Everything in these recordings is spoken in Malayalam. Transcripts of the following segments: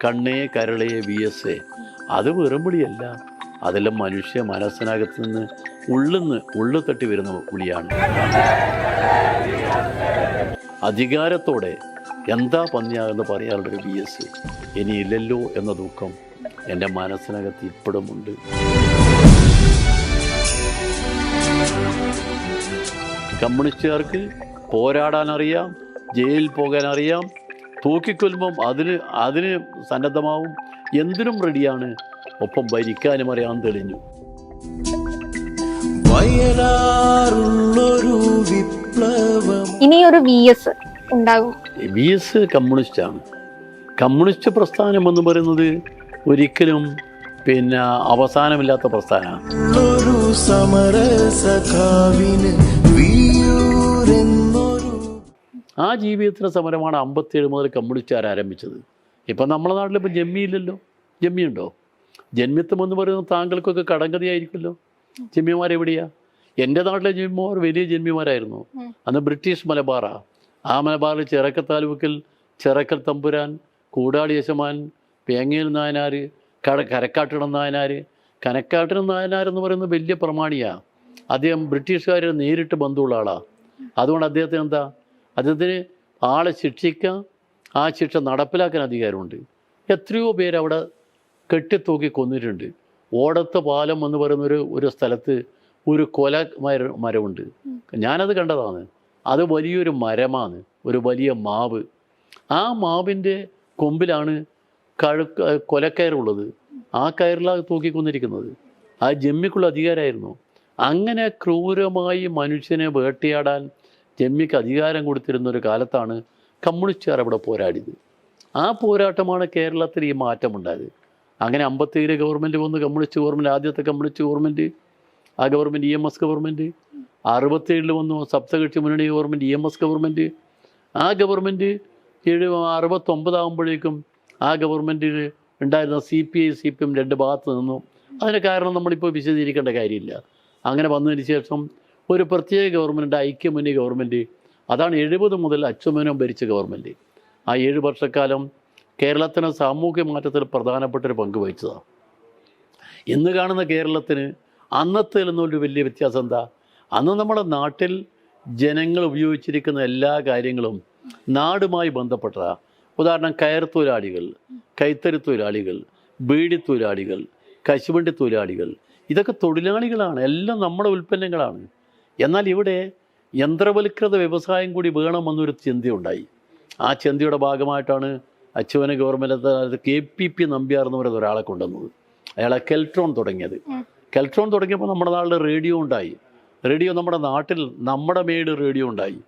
കണ്ണേ കരളേ വി എസ് എ അത് വെറും വിളിയല്ല. അതെല്ലാം മനുഷ്യ മനസ്സിനകത്ത് നിന്ന് ഉള്ളുന്ന് ഉള്ളു തട്ടി വരുന്ന വിളിയാണ്. അധികാരത്തോടെ എന്താ പന്നിയാകുന്ന പറയാനുള്ളൊരു വി എസ് ഇനി ഇല്ലല്ലോ എന്ന ദുഃഖം എന്റെ മനസ്സിനകത്ത് ഇപ്പോഴുമുണ്ട് കമ്മ്യൂണിസ്റ്റുകാർക്ക് പോരാടാൻ അറിയാം ജയിലിൽ പോകാൻ അറിയാം തൂക്കിക്കൊല്ലുമ്പം അതിന് അതിന് സന്നദ്ധമാവും. എന്തിനും റെഡിയാണ്. ഒപ്പം ഭരിക്കാനും അറിയാൻ തെളിഞ്ഞു. ഇനിയൊരു വിപ്ലവം. ഇനി ഒരു വി എസ് ഉണ്ടാകും. വി എസ് കമ്മ്യൂണിസ്റ്റാണ്. കമ്മ്യൂണിസ്റ്റ് പ്രസ്ഥാനം എന്ന് പറയുന്നത് ഒരിക്കലും പിന്നെ അവസാനമില്ലാത്ത പ്രസ്ഥാനമാണ്. ആ ജീവിതത്തിന്റെ സമരമാണ് അമ്പത്തേഴ് മുതൽ കമ്മ്യൂണിസ്റ്റുകാർ ആരംഭിച്ചത്. ഇപ്പം നമ്മുടെ നാട്ടിലിപ്പോൾ ജമ്മിയില്ലല്ലോ. ജമ്മിയുണ്ടോ? ജന്മിത്വം എന്ന് പറയുന്നത് താങ്കൾക്കൊക്കെ കടങ്കഥയായിരിക്കുമല്ലോ. ജമ്മിമാരെവിടെയാ? എന്റെ നാട്ടിലെ ജന്മിമാർ വലിയ ജന്മിമാരായിരുന്നു. അന്ന് ബ്രിട്ടീഷ് മലബാറാ. ആ മലബാറിൽ ചിറക്കൽ താലൂക്കിൽ ചിറക്കൽ തമ്പുരാൻ കൂടാളി യശമാൻ പേങ്ങയിൽ നായനാർ കട കരക്കാട്ടിടം നായനാർ. കനക്കാട്ടിടം നായനാർ എന്ന് പറയുന്നത് വലിയ പ്രമാണിയാണ് അദ്ദേഹം ബ്രിട്ടീഷുകാരെ നേരിട്ട് ബന്ധമുള്ള ആളാണ് അതുകൊണ്ട് അദ്ദേഹത്തിന് എന്താ? അദ്ദേഹത്തിന് ആളെ ശിക്ഷിക്കാം ആ ശിക്ഷ നടപ്പിലാക്കാൻ അധികാരമുണ്ട്. എത്രയോ പേര് അവിടെ കെട്ടിത്തൂക്കി കൊന്നിട്ടുണ്ട്. ഓടത്ത് പാലം എന്ന് പറയുന്ന ഒരു ഒരു സ്ഥലത്ത് ഒരു കൊല മര മരമുണ്ട്. ഞാനത് കണ്ടതാണ്. അത് വലിയൊരു മരമാണ്. ഒരു വലിയ മാവ്. ആ മാവിന്റെ കൊമ്പിലാണ് കഴു കൊലക്കയറുള്ളത്. ആ കയറിലാണ് തൂക്കിക്കൊന്നിരിക്കുന്നത് ആ ജമ്മിക്കുള്ള അധികാരമായിരുന്നു അങ്ങനെ ക്രൂരമായി മനുഷ്യനെ വേട്ടയാടാൻ ജമ്മിക്ക് അധികാരം കൊടുത്തിരുന്ന ഒരു കാലത്താണ് കമ്മ്യൂണിസ്റ്റുകാർ അവിടെ പോരാടിയത്. ആ പോരാട്ടമാണ് കേരളത്തിൽ ഈ മാറ്റമുണ്ടായത്. അങ്ങനെ അമ്പത്തേഴ് ഗവൺമെന്റ് വന്ന്. കമ്മ്യൂണിസ്റ്റ് ഗവൺമെന്റ് ആദ്യത്തെ കമ്മ്യൂണിസ്റ്റ് ഗവൺമെന്റ് ആ government E M S government അറുപത്തേഴിൽ വന്നു സപ്തകക്ഷി മുന്നണി government E M S government ആ ഗവൺമെന്റ് ഏഴ് അറുപത്തൊമ്പതാകുമ്പോഴേക്കും ആ ഗവൺമെന്റിൽ ഉണ്ടായിരുന്ന C P I C P M രണ്ട് ഭാഗത്ത് നിന്നു. അതിന് കാരണം നമ്മളിപ്പോൾ വിശദീകരിക്കേണ്ട കാര്യമില്ല. അങ്ങനെ വന്നതിന് ശേഷം ഒരു പ്രത്യേക ഗവൺമെന്റ് ഐക്യമുന്നണി ഗവൺമെന്റ് അതാണ് എഴുപത് മുതൽ അച്ചുമനും ഭരിച്ച ഗവൺമെന്റ് ആ ഏഴ് വർഷക്കാലം കേരളത്തിന് സാമൂഹ്യ മാറ്റത്തിൽ പ്രധാനപ്പെട്ടൊരു പങ്ക് വഹിച്ചതാണ്. ഇന്ന് കാണുന്ന കേരളത്തിന് അന്നത്തെ നിന്നൊരു വലിയ വ്യത്യാസം എന്താ? അന്ന് നമ്മുടെ നാട്ടിൽ ജനങ്ങൾ ഉപയോഗിച്ചിരിക്കുന്ന എല്ലാ കാര്യങ്ങളും നാടുമായി ബന്ധപ്പെട്ടതാണ് ഉദാഹരണം കയർ തൊഴിലാളികൾ കൈത്തറി തൊഴിലാളികൾ ബീഡി തൊഴിലാളികൾ കശുവണ്ടി തൊഴിലാളികൾ ഇതൊക്കെ തൊഴിലാളികളാണ്. എല്ലാം നമ്മുടെ ഉൽപ്പന്നങ്ങളാണ്. എന്നാൽ ഇവിടെ യന്ത്രവൽകൃത വ്യവസായം കൂടി വേണമെന്നൊരു ചിന്തയുണ്ടായി. ആ ചിന്തയുടെ ഭാഗമായിട്ടാണ് അച്ചുവന government K P P Nambiar എന്ന് പറയുന്ന ഒരാളെ കൊണ്ടുവന്നത്. അയാളെ കെൽട്രോൺ തുടങ്ങിയത്. കെൽട്രോൺ തുടങ്ങിയപ്പോൾ നമ്മുടെ നാട്ടിൽ റേഡിയോ ഉണ്ടായി. റേഡിയോ നമ്മുടെ നാട്ടിൽ നമ്മുടെ മേട് റേഡിയോ ഉണ്ടായി.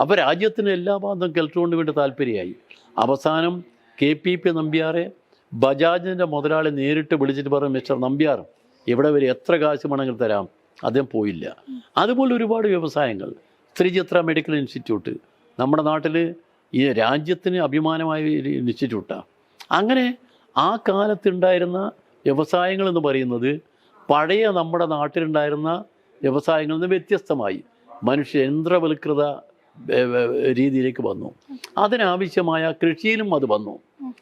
അപ്പോൾ രാജ്യത്തിന് എല്ലാ ഭാഗത്തും കെൽട്രോണിന് വേണ്ടി താല്പര്യമായി. അവസാനം കെ പി പി നമ്പ്യാറെ ബജാജിന്റെ മുതലാളി നേരിട്ട് വിളിച്ചിട്ട് പറഞ്ഞു മിസ്റ്റർ നമ്പ്യാർ ഇവിടെ വരെ എത്ര കാശ് വേണമെങ്കിൽ തരാം? അദ്ദേഹം പോയില്ല. അതുപോലെ ഒരുപാട് വ്യവസായങ്ങൾ. Sree Chitra medical institute. നമ്മുടെ നാട്ടിൽ ഈ രാജ്യത്തിന് അഭിമാനമായ ഇൻസ്റ്റിറ്റ്യൂട്ടാണ് അങ്ങനെ ആ കാലത്തുണ്ടായിരുന്ന വ്യവസായങ്ങൾ എന്ന് പറയുന്നത് പഴയ നമ്മുടെ നാട്ടിലുണ്ടായിരുന്ന വ്യവസായങ്ങളിൽ നിന്ന് വ്യത്യസ്തമായി. മനുഷ്യ യന്ത്രവൽകൃത രീതിയിലേക്ക് വന്നു. അതിനാവശ്യമായ കൃഷിയിലും അത് വന്നു.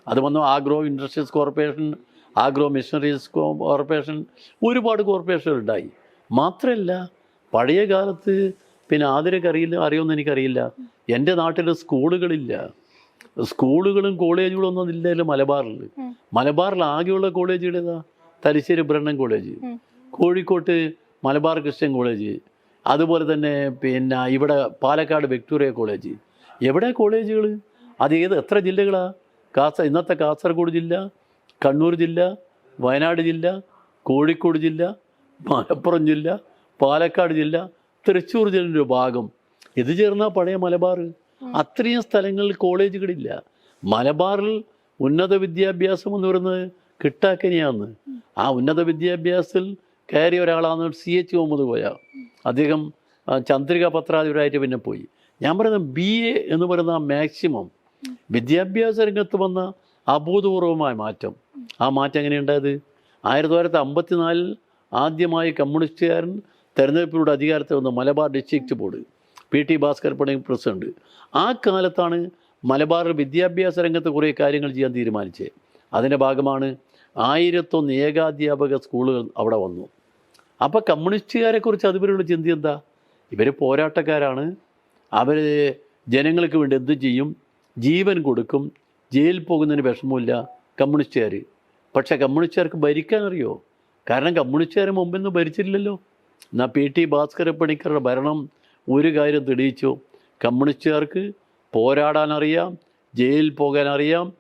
അത് വന്നു agro industries corporation agro machineries corporation ഒരുപാട് കോർപ്പറേഷനുകൾ ഉണ്ടായി. മാത്രമല്ല പഴയ കാലത്ത് പിന്നെ ആതിരക്ക് അറിയില്ല അറിയുമെന്ന് എനിക്കറിയില്ല. എന്റെ നാട്ടിൽ സ്കൂളുകളില്ല. സ്കൂളുകളും കോളേജുകളും ഒന്നും ഇല്ലല്ലോ മലബാറിൽ മലബാറിൽ ആകെയുള്ള കോളേജുകൾ ഏതാ? Thalassery Brennen college. കോഴിക്കോട്ട് മലബാർ ക്രിസ്ത്യൻ കോളേജ്. അതുപോലെ തന്നെ പിന്നെ ഇവിടെ പാലക്കാട് വിക്ടോറിയ കോളേജ്. എവിടെ കോളേജുകൾ അത് ഏത് എത്ര ജില്ലകളാണ് കാസ ഇന്നത്തെ കാസർഗോഡ് ജില്ല കണ്ണൂർ ജില്ല വയനാട് ജില്ല കോഴിക്കോട് ജില്ല മലപ്പുറം ജില്ല പാലക്കാട് ജില്ല തൃശ്ശൂർ ജില്ലയുടെ ഭാഗം. ഇത് ചേർന്ന പഴയ മലബാർ. അത്രയും സ്ഥലങ്ങളിൽ കോളേജുകളില്ല. മലബാറിൽ ഉന്നത വിദ്യാഭ്യാസം എന്ന് പറയുന്നത് കിട്ടാക്കനിയാന്ന്. ആ ഉന്നത വിദ്യാഭ്യാസത്തിൽ കയറിയ ഒരാളാണ് സി എച്ച് മുഹമ്മദ് കോയ. അദ്ദേഹം ചന്ദ്രിക പത്രാധിപരായിട്ട് പിന്നെ പോയി. ഞാൻ പറയുന്നത് ബി എ എന്ന് പറയുന്ന മാക്സിമം വിദ്യാഭ്യാസ രംഗത്ത് വന്ന അഭൂതപൂർവമായ മാറ്റം. ആ മാറ്റം എങ്ങനെയുണ്ടായത്? ആയിരത്തി തൊള്ളായിരത്തി അമ്പത്തിനാലിൽ ആദ്യമായി കമ്മ്യൂണിസ്റ്റുകാരൻ തെരഞ്ഞെടുപ്പിലൂടെ അധികാരത്തിൽ വന്ന Malabar district board P T Bhaskar പണി പ്രസിഡന്റ്. ആ കാലത്താണ് മലബാറിൽ വിദ്യാഭ്യാസ രംഗത്ത് കുറേ കാര്യങ്ങൾ ചെയ്യാൻ തീരുമാനിച്ചത്. അതിന്റെ ഭാഗമാണ് ആയിരത്തൊന്ന് ഏകാധ്യാപക സ്കൂളുകൾ അവിടെ വന്നു. അപ്പോൾ കമ്മ്യൂണിസ്റ്റുകാരെക്കുറിച്ച് അതുവരെയുള്ള ചിന്ത എന്താ? ഇവർ പോരാട്ടക്കാരാണ്. അവർ ജനങ്ങൾക്ക് വേണ്ടി എന്ത് ചെയ്യും? ജീവൻ കൊടുക്കും. ജയിലിൽ പോകുന്നതിന് വിഷമമില്ല കമ്മ്യൂണിസ്റ്റുകാർ പക്ഷേ കമ്മ്യൂണിസ്റ്റുകാർക്ക് ഭരിക്കാൻ അറിയോ? കാരണം കമ്മ്യൂണിസ്റ്റുകാർ മുമ്പൊന്നും ഭരിച്ചില്ലല്ലോ. എന്നാൽ പി ടി ഭാസ്കര പണിക്കരുടെ ഭരണം ഒരു കാര്യം തെളിയിച്ചു. കമ്മ്യൂണിസ്റ്റുകാർക്ക് പോരാടാൻ അറിയാം ജയിലിൽ പോകാൻ അറിയാം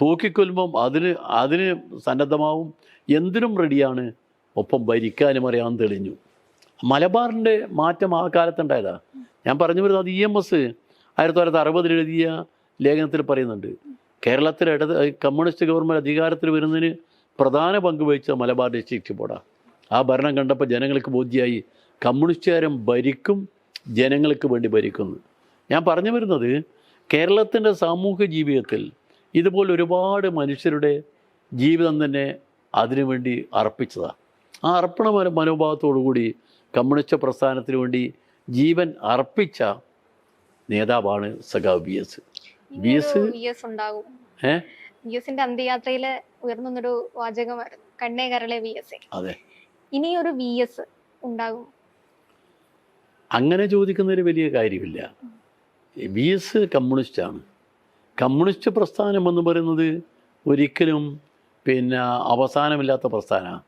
തൂക്കിക്കൊല്ലുമ്പം അതിന് അതിന് സന്നദ്ധമാവും എന്തിനും റെഡിയാണ് ഒപ്പം ഭരിക്കാനും അറിയാൻ തെളിഞ്ഞു. മലബാറിന്റെ മാറ്റം ആ കാലത്തുണ്ടായതാ. ഞാൻ പറഞ്ഞു വരുന്നത് അത് ഇ എം എസ് ആയിരത്തി തൊള്ളായിരത്തി അറുപതിൽ എഴുതിയ ലേഖനത്തിൽ പറയുന്നുണ്ട്. കേരളത്തിൽ ഇടത് കമ്മ്യൂണിസ്റ്റ് ഗവൺമെന്റ് അധികാരത്തിൽ വരുന്നതിന് പ്രധാന പങ്ക് വഹിച്ച മലബാർ ഡിസ്ട്രിക്റ്റ് ബോർഡാണ് ആ ഭരണം കണ്ടപ്പോൾ ജനങ്ങൾക്ക് ബോധ്യമായി കമ്മ്യൂണിസ്റ്റുകാരും ഭരിക്കും ജനങ്ങൾക്ക് വേണ്ടി ഭരിക്കുന്നു. ഞാൻ പറഞ്ഞു വരുന്നത് കേരളത്തിന്റെ സാമൂഹ്യ ജീവിതത്തിൽ ഇതുപോലെ ഒരുപാട് മനുഷ്യരുടെ ജീവിതം തന്നെ അതിനുവേണ്ടി അർപ്പിച്ചതാണ് ആ അർപ്പണ മനോഭാവത്തോടുകൂടി മനോഭാവത്തോടു കൂടി കമ്മ്യൂണിസ്റ്റ് പ്രസ്ഥാനത്തിന് വേണ്ടി ജീവൻ അർപ്പിച്ച നേതാവാണ് സഖാവ് ബി എസ്. ബി എസ് ഏഹ് വി എസിന്റെ അന്ത്യയാത്രയിൽ ഉയർന്നു വന്നൊരു വാചകമായിരുന്നു കണ്ണേ കരളെ വി എസ് അതെ. ഇനിയൊരു വി എസ് ഉണ്ടാകും. അങ്ങനെ ചോദിക്കുന്നതിന് വലിയ കാര്യമില്ല. വി എസ് ആണ് കമ്മ്യൂണിസ്റ്റ് പ്രസ്ഥാനം എന്ന് പറയുന്നത് ഒരിക്കലും പിന്നെ അവസാനമില്ലാത്ത പ്രസ്ഥാനമാണ്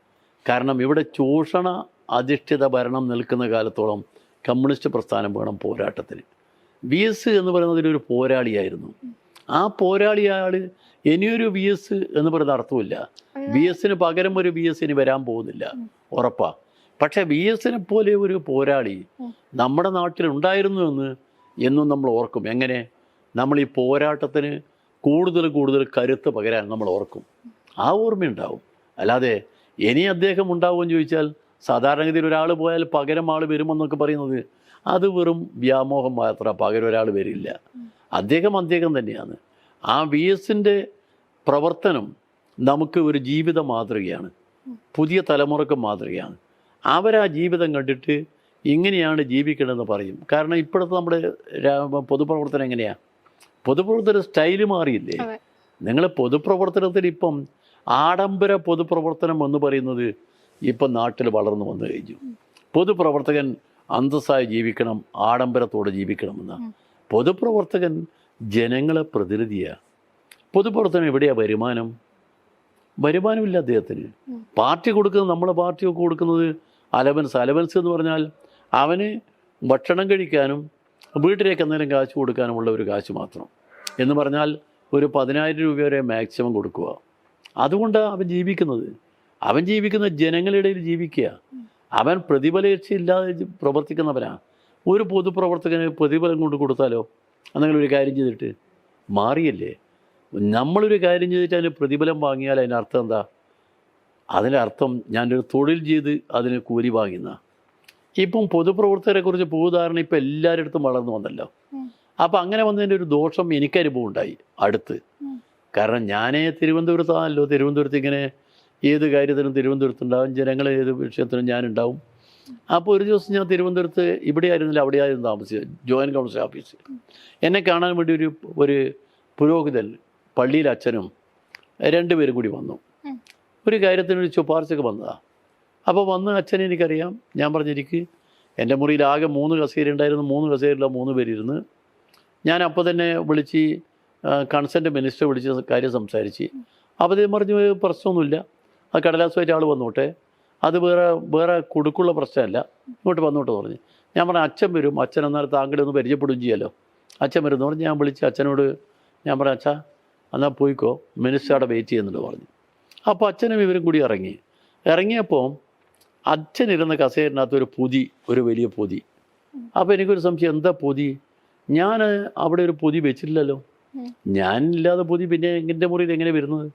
കാരണം ഇവിടെ ചൂഷണ അധിഷ്ഠിത ഭരണം നിൽക്കുന്ന കാലത്തോളം കമ്മ്യൂണിസ്റ്റ് പ്രസ്ഥാനം വേണം പോരാട്ടത്തിന്. വി എസ് എന്ന് പറയുന്നതിൽ ഒരു പോരാളിയായിരുന്നു ആ പോരാളി ആൾ ഇനിയൊരു ബി എസ് എന്ന് പറയുന്ന അർത്ഥമില്ല ബി എസിന് പകരം ഒരു ബി എസ് ഇനി വരാൻ പോകുന്നില്ല. ഉറപ്പാ. പക്ഷെ ബി എസിനെ പോലെ ഒരു പോരാളി നമ്മുടെ നാട്ടിൽ ഉണ്ടായിരുന്നു എന്ന് എന്നും നമ്മൾ ഓർക്കും. എങ്ങനെ? നമ്മൾ ഈ പോരാട്ടത്തിന് കൂടുതൽ കൂടുതൽ കരുത്ത് പകരാൻ നമ്മൾ ഓർക്കും. ആ ഓർമ്മയുണ്ടാവും. അല്ലാതെ ഇനി അദ്ദേഹം ഉണ്ടാവുമെന്ന് ചോദിച്ചാൽ സാധാരണഗതിയിൽ ഒരാൾ പോയാൽ പകരം ആൾ വരുമെന്നൊക്കെ പറയുന്നത് അത് വെറും വ്യാമോഹം മാത്രം. പകരം ഒരാൾ വരില്ല. അദ്ദേഹം അദ്ദേഹം തന്നെയാണ്. ആ വി എസിന്റെ പ്രവർത്തനം നമുക്ക് ഒരു ജീവിത മാതൃകയാണ്. പുതിയ തലമുറയ്ക്ക് മാതൃകയാണ്. അവരാ ജീവിതം കണ്ടിട്ട് ഇങ്ങനെയാണ് ജീവിക്കണമെന്ന് പറയും. കാരണം ഇപ്പോഴത്തെ നമ്മുടെ പൊതുപ്രവർത്തനം എങ്ങനെയാണ് പൊതുപ്രവർത്തന സ്റ്റൈൽ മാറിയില്ലേ. നിങ്ങൾ പൊതുപ്രവർത്തനത്തിൽ ഇപ്പം ആഡംബര പൊതുപ്രവർത്തനം എന്ന് പറയുന്നത് ഇപ്പം നാട്ടിൽ വളർന്നു വന്നു കഴിഞ്ഞു. പൊതുപ്രവർത്തകൻ അന്തസ്സായി ജീവിക്കണം ആഡംബരത്തോടെ ജീവിക്കണമെന്ന് പൊതുപ്രവർത്തകൻ ജനങ്ങളെ പ്രതിനിധിയാണ് പൊതുപ്രവർത്തനം എവിടെയാണ് വരുമാനം? വരുമാനമില്ല അദ്ദേഹത്തിന്. പാർട്ടി കൊടുക്കുന്നത് നമ്മളെ പാർട്ടിയൊക്കെ കൊടുക്കുന്നത് അലവൻസ്. അലവൻസ് എന്ന് പറഞ്ഞാൽ അവന് ഭക്ഷണം കഴിക്കാനും വീട്ടിലേക്ക് എന്തെങ്കിലും കാശ് കൊടുക്കാനുമുള്ള ഒരു കാശ് മാത്രം. എന്ന് പറഞ്ഞാൽ ഒരു പതിനായിരം രൂപ വരെ മാക്സിമം കൊടുക്കുക. അതുകൊണ്ടാണ് അവൻ ജീവിക്കുന്നത്. അവൻ ജീവിക്കുന്ന ജനങ്ങളുടെ ഇടയിൽ ജീവിക്കുക. അവൻ പ്രതിഫലേക്ഷയില്ലാതെ പ്രവർത്തിക്കുന്നവനാണ് ഒരു പൊതുപ്രവർത്തകന് പ്രതിഫലം കൊണ്ട് കൊടുത്താലോ? അന്നെങ്കിലും ഒരു കാര്യം ചെയ്തിട്ട് മാറിയല്ലേ? നമ്മളൊരു കാര്യം ചെയ്തിട്ട് അതിന് പ്രതിഫലം വാങ്ങിയാൽ അതിന്റെ അർത്ഥം എന്താ? അതിന്റെ അർത്ഥം ഞാനൊരു തൊഴിൽ ചെയ്ത് അതിന് കൂലി വാങ്ങുന്ന. ഇപ്പം പൊതുപ്രവർത്തകരെ കുറിച്ച് പൊതുധാരണ ഇപ്പം എല്ലാവരുടെ അടുത്തും വളർന്നു വന്നല്ലോ. അപ്പം അങ്ങനെ വന്നതിന്റെ ഒരു ദോഷം എനിക്കനുഭവം ഉണ്ടായി അടുത്ത്. കാരണം ഞാനേ തിരുവനന്തപുരത്താണല്ലോ. തിരുവനന്തപുരത്ത് ഇങ്ങനെ ഏത് കാര്യത്തിനും തിരുവനന്തപുരത്തുണ്ടാവും. ജനങ്ങൾ ഏത് വിഷയത്തിനും ഞാനുണ്ടാവും. അപ്പോൾ ഒരു ദിവസം ഞാൻ തിരുവനന്തപുരത്ത് ഇവിടെ ആയിരുന്നില്ല അവിടെ ആയിരുന്നു താമസിച്ചത് ജോയിന്റ് കൗൺസിലർ ഓഫീസ് എന്നെ കാണാൻ വേണ്ടി ഒരു ഒരു പുരോഹിതൻ പള്ളിയിൽ അച്ഛനും രണ്ടുപേരും കൂടി വന്നു. ഒരു കാര്യത്തിനൊരു ശുപാർശക്ക് വന്നതാണ് അപ്പോൾ വന്ന് അച്ഛനെ എനിക്കറിയാം. ഞാൻ പറഞ്ഞിരിക്ക് എന്റെ മുറിയിൽ ആകെ മൂന്ന് കസേര ഉണ്ടായിരുന്നു മൂന്ന് കസേരയില്ല മൂന്ന് പേരിരുന്ന് ഞാൻ അപ്പോൾ തന്നെ വിളിച്ച് കൺസെന്റ് മിനിസ്റ്റർ വിളിച്ച് കാര്യം സംസാരിച്ച്. അപ്പോൾ അദ്ദേഹം പറഞ്ഞു "ഏ, പ്രശ്നമൊന്നുമില്ല. ആ കടലാസുമായിട്ട് ആൾ വന്നോട്ടെ. അത് വേറെ വേറെ കൊടുക്കുള്ള പ്രശ്നമല്ല. ഇങ്ങോട്ട് വന്നോട്ട് പറഞ്ഞു. ഞാൻ പറഞ്ഞു അച്ഛൻ വരും. അച്ഛൻ എന്നാൽ താങ്കളെ ഒന്ന് പരിചയപ്പെടുകയും ചെയ്യാലോ അച്ഛൻ വരും എന്ന് പറഞ്ഞ് ഞാൻ വിളിച്ച് അച്ഛനോട് ഞാൻ പറഞ്ഞു അച്ഛാ എന്നാൽ പോയിക്കോ. മിനിസ്റ്റർ വെയിറ്റ് ചെയ്യുന്നുണ്ട് പറഞ്ഞു. അപ്പോൾ അച്ഛനും ഇവരും കൂടി ഇറങ്ങി. ഇറങ്ങിയപ്പോൾ അച്ഛൻ ഇരുന്ന കസേരനകത്ത് ഒരു പൊതി ഒരു വലിയ പൊതി. അപ്പോൾ എനിക്കൊരു സംശയം എന്താ പൊതി? ഞാൻ അവിടെ ഒരു പൊതി വെച്ചിട്ടില്ലല്ലോ ഞാനില്ലാതെ പൊതി പിന്നെ എങ്ങനെ മുറിയിൽ എങ്ങനെ വരുന്നത്?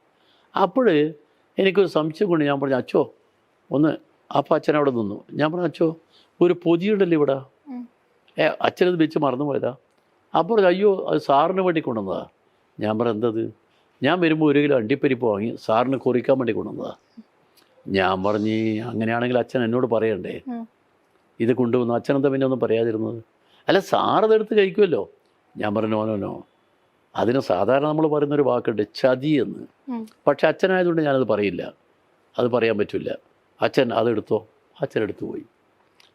അപ്പോൾ എനിക്കൊരു സംശയം കൊണ്ട് ഞാൻ പറഞ്ഞു അച്ചോ ഒന്ന് അപ്പം അച്ഛൻ അവിടെ നിന്നു. ഞാൻ പറഞ്ഞു അച്ഛോ ഒരു പൊതിയുണ്ടല്ലോ ഇവിടെ. ഏ അച്ഛനത് വെച്ച് മറന്നു പോയതാ. അപ്പോൾ അയ്യോ അത് സാറിന് വേണ്ടി കൊണ്ടുവന്നതാ. ഞാൻ പറഞ്ഞു എന്തത്? ഞാൻ വരുമ്പോൾ ഒരു കിലോ അണ്ടിപ്പരിപ്പ് വാങ്ങി സാറിന് കുറിക്കാൻ വേണ്ടി കൊണ്ടുവന്നതാ. ഞാൻ പറഞ്ഞ് അങ്ങനെയാണെങ്കിൽ അച്ഛൻ എന്നോട് പറയണ്ടേ. ഇത് കൊണ്ടുവന്നു. അച്ഛൻ എന്താ പിന്നെ ഒന്നും പറയാതിരുന്നത്? അല്ല സാറതെടുത്ത് കഴിക്കുമല്ലോ ഞാൻ പറഞ്ഞു ഓനോനോ അതിന് സാധാരണ നമ്മൾ പറയുന്നൊരു വാക്കുണ്ട് ചതി എന്ന്. പക്ഷെ അച്ഛനായതുകൊണ്ട് ഞാനത് പറയില്ല. അത് പറയാൻ പറ്റില്ല. അച്ഛൻ അതെടുത്തോ? അച്ഛൻ എടുത്തു പോയി.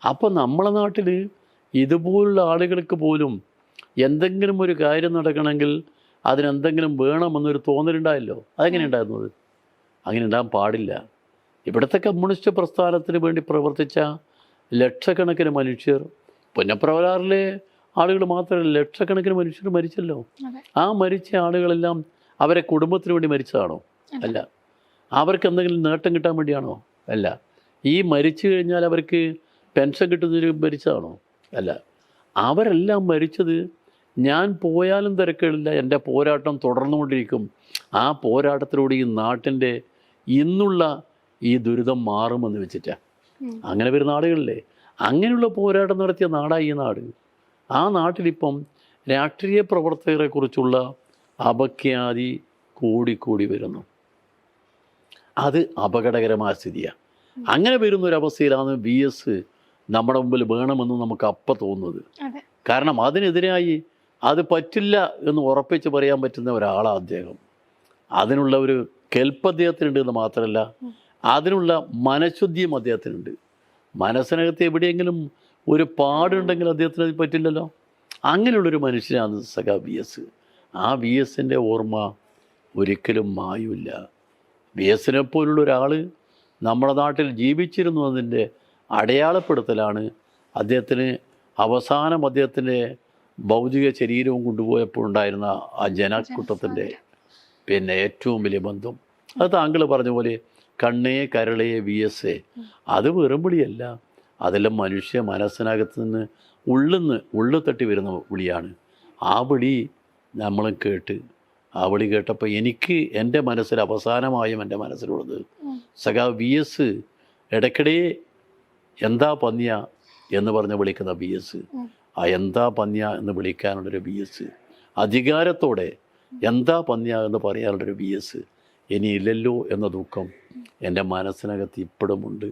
അപ്പോൾ നമ്മളെ നാട്ടിൽ ഇതുപോലുള്ള ആളുകൾക്ക് പോലും എന്തെങ്കിലും ഒരു കാര്യം നടക്കണമെങ്കിൽ അതിനെന്തെങ്കിലും വേണമെന്നൊരു തോന്നലുണ്ടായല്ലോ? അതെങ്ങനെ ഉണ്ടായിരുന്നത്? അങ്ങനെ ഉണ്ടാകാൻ പാടില്ല. ഇവിടുത്തെ കമ്മ്യൂണിസ്റ്റ് പ്രസ്ഥാനത്തിന് വേണ്ടി പ്രവർത്തിച്ച ലക്ഷക്കണക്കിന് മനുഷ്യർ പുന്നപ്രവലാറിലെ ആളുകൾ മാത്രമല്ല ലക്ഷക്കണക്കിന് മനുഷ്യർ മരിച്ചല്ലോ. ആ മരിച്ച ആളുകളെല്ലാം അവരെ കുടുംബത്തിന് വേണ്ടി മരിച്ചതാണോ? അല്ല. അവർക്ക് എന്തെങ്കിലും നേട്ടം കിട്ടാൻ വേണ്ടിയാണോ? അല്ല. ഈ മരിച്ചു കഴിഞ്ഞാൽ അവർക്ക് പെൻഷൻ കിട്ടുന്നതിന് മരിച്ചതാണോ? അല്ല. അവരെല്ലാം മരിച്ചത് ഞാൻ പോയാലും തിരക്കുകളില്ല എന്റെ പോരാട്ടം തുടർന്നുകൊണ്ടിരിക്കും. ആ പോരാട്ടത്തിലൂടെ ഈ നാട്ടിന്റെ ഇന്നുള്ള ഈ ദുരിതം മാറുമെന്ന് വെച്ചിട്ടാണ് ഉം. അങ്ങനെ വരുന്ന ആളുകളില്ലേ? അങ്ങനെയുള്ള പോരാട്ടം നടത്തിയ നാടായി ഈ നാട്. ആ നാട്ടിലിപ്പം രാഷ്ട്രീയ പ്രവർത്തകരെക്കുറിച്ചുള്ള അപഖ്യാതി കൂടിക്കൂടി വരുന്നു. അത് അപകടകരമായ സ്ഥിതിയാണ് അങ്ങനെ വരുന്ന ഒരു അവസ്ഥയിലാണ് ബി എസ് നമ്മുടെ മുമ്പിൽ വേണമെന്ന് നമുക്ക് അപ്പം തോന്നുന്നത്. കാരണം അതിനെതിരായി അത് പറ്റില്ല എന്ന് ഉറപ്പിച്ച് പറയാൻ പറ്റുന്ന ഒരാളാണ് അദ്ദേഹം. അതിനുള്ള ഒരു കെൽപ്പ് അദ്ദേഹത്തിനുണ്ട് എന്ന് മാത്രമല്ല അതിനുള്ള മനഃശുദ്ധിയും അദ്ദേഹത്തിനുണ്ട്. മനസ്സിനകത്ത് എവിടെയെങ്കിലും ഒരു പാടുണ്ടെങ്കിൽ അദ്ദേഹത്തിന് അത് പറ്റില്ലല്ലോ. അങ്ങനെയുള്ളൊരു മനുഷ്യനാണ് സഖാ ബി എസ് ആ ബി എസിന്റെ ഓർമ്മ ഒരിക്കലും മായൂല്ല ബി എസിനെ പോലുള്ള ഒരാൾ നമ്മുടെ നാട്ടിൽ ജീവിച്ചിരുന്നു അതിന്റെ അടയാളപ്പെടുത്തലാണ് അദ്ദേഹത്തിന് അവസാനം അദ്ദേഹത്തിന്റെ ഭൗതിക ശരീരവും കൊണ്ടുപോയപ്പോൾ ഉണ്ടായിരുന്ന ആ ജനക്കൂട്ടത്തിന്റെ പിന്നെ ഏറ്റവും വലിയ ബന്ധം. അത് താങ്കൾ പറഞ്ഞ പോലെ കണ്ണേ കരളേ വി എസ് എ അത് വെറും വിളിയല്ല. അതെല്ലാം മനുഷ്യ മനസ്സിനകത്ത് നിന്ന് ഉള്ളിൽ നിന്ന് ഉള്ളു തട്ടി വരുന്ന വിളിയാണ്. ആ വിളി നമ്മളും കേട്ട് ആ വിളി കേട്ടപ്പോൾ എനിക്ക് എന്റെ മനസ്സിൽ അവസാനമായും എന്റെ മനസ്സിലുള്ളത്. സഖാ വി എസ് ഇടയ്ക്കിടെ എന്താ പന്നിയ എന്ന് പറഞ്ഞ് വിളിക്കുന്ന ബി എസ് ആ എന്താ പന്നിയ എന്ന് വിളിക്കാനുള്ളൊരു ബി എസ് അധികാരത്തോടെ എന്താ പന്നിയ എന്ന് പറയാനുള്ളൊരു ബി എസ് ഇനിയില്ലല്ലോ എന്ന ദുഃഖം എന്റെ മനസ്സിനകത്ത് ഇപ്പോഴുമുണ്ട്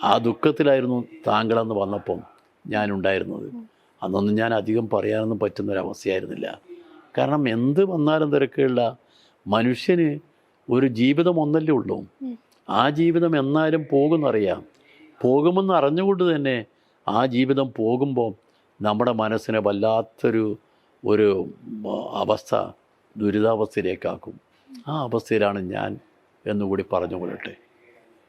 ആ ദുഃഖത്തിലായിരുന്നു താങ്കളെന്ന് വന്നപ്പം ഞാനുണ്ടായിരുന്നത്. അന്നൊന്നും ഞാൻ അധികം പറയാനൊന്നും പറ്റുന്നൊരവസ്ഥയായിരുന്നില്ല. കാരണം എന്ത് വന്നാലും തിരക്കുള്ള മനുഷ്യന് ഒരു ജീവിതം ഒന്നല്ലേ ഉള്ളൂ. ആ ആ ജീവിതം എന്നാലും പോകുമെന്നറിയാം പോകുമെന്ന് അറിഞ്ഞുകൊണ്ട് തന്നെ ആ ജീവിതം പോകുമ്പോൾ നമ്മുടെ മനസ്സിനെ വല്ലാത്തൊരു ഒരു അവസ്ഥ ദുരിതാവസ്ഥയിലേക്കാക്കും. ആ അവസ്ഥയിലാണ് ഞാൻ എന്നുകൂടി പറഞ്ഞുകൊള്ളട്ടെ